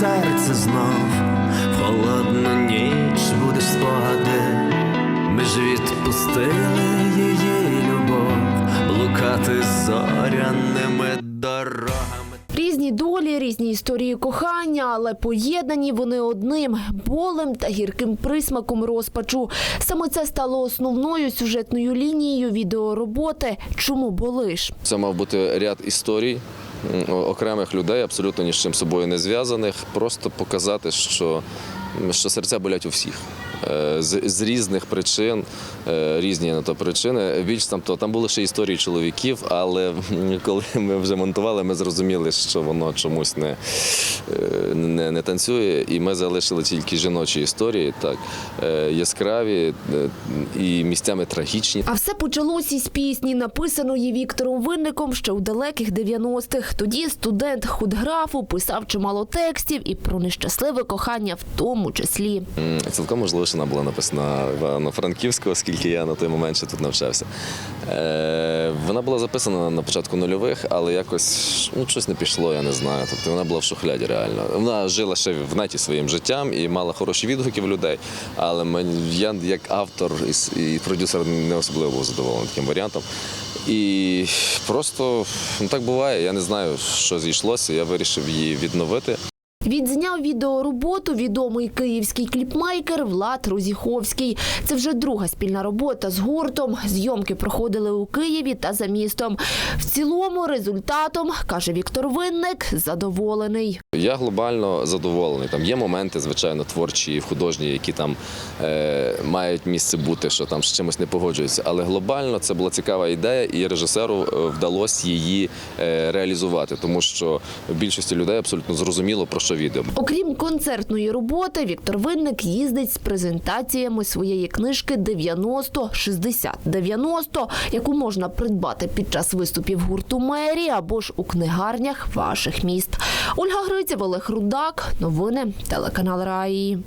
серце знов, в холодну ніч буде спогади, ми ж відпустили її любов, блукати зоряними дорогами. Різні долі, різні історії кохання, але поєднані вони одним болем та гірким присмаком розпачу. Саме це стало основною сюжетною лінією відеороботи Чому болиш? Це мав бути ряд історій окремих людей, абсолютно ні з чим собою не зв'язаних. Просто показати, що, що серця болять у всіх. Е, З, з різних причин, е, різні на то причини. Більш там то там були ще історії чоловіків, але коли ми вже монтували, ми зрозуміли, що воно чомусь не, е, не, не танцює, і ми залишили тільки жіночі історії, так яскраві і місцями трагічні. А все почалось із пісні, написаної Віктором Винником ще у далеких 90-х. Тоді студент худграфу писав чимало текстів і про нещасливе кохання в тому числі. Цілком можливо, що вона була написана в Івано-Франківську, оскільки я на той момент ще тут навчався. Е, вона була записана на початку нульових, але якось ну, щось не пішло, я не знаю. Тобто вона була в шухляді реально. Вона жила ще в неті своїм життям і мала хороші відгуки в людей. Але мені- я як автор і продюсер не особливо був задоволений таким варіантом. І просто ну, так буває. Я не знаю, що зійшлося. Я вирішив її відновити. Відзняв відеороботу відомий київський кліпмейкер Влад Розіховський. Це вже друга спільна робота з гуртом. Зйомки проходили у Києві та за містом. В цілому результатом, каже Віктор Винник, задоволений. Я глобально задоволений. Там є моменти, звичайно, творчі, художні, які там е, мають місце бути, що там з чимось не погоджуються. Але глобально це була цікава ідея, і режисеру е, вдалося її е, реалізувати, тому що більшості людей абсолютно зрозуміло про що відео. Окрім концертної роботи, Віктор Винник їздить з презентаціями своєї книжки «90 60 90», яку можна придбати під час виступів гурту Мері або ж у книгарнях ваших міст. Ольга Гриців, Олег Рудак. Новини телеканал Раї.